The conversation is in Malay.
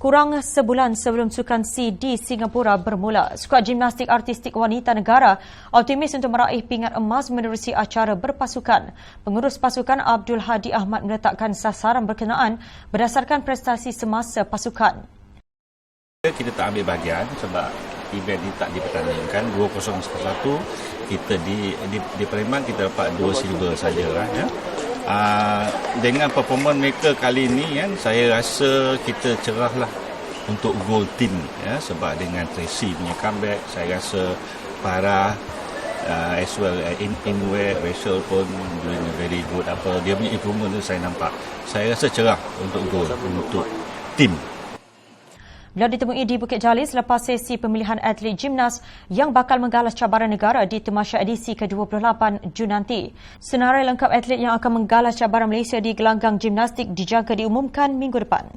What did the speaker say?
Kurang sebulan sebelum Sukan C di Singapura bermula, skuad gimnastik artistik wanita negara optimis untuk meraih pingat emas menerusi acara berpasukan. Pengurus pasukan Abdul Hadi Ahmad meletakkan sasaran berkenaan berdasarkan prestasi semasa pasukan. Kita tak ambil bahagian sebab event ini tak dipertandingkan 2001 kita di di, di Palembang kita dapat dua silver saja ya. Uh, dengan performance mereka kali ini kan saya rasa kita cerahlah untuk gold team ya sebab dengan Tracy punya comeback saya rasa para uh, as well uh, in Inwe Rachel pun doing very good apa dia punya improvement tu saya nampak. Saya rasa cerah untuk gold untuk team Beliau ditemui di Bukit Jalil selepas sesi pemilihan atlet gimnas yang bakal menggalas cabaran negara di Temasya edisi ke-28 Jun nanti. Senarai lengkap atlet yang akan menggalas cabaran Malaysia di gelanggang gimnastik dijangka diumumkan minggu depan.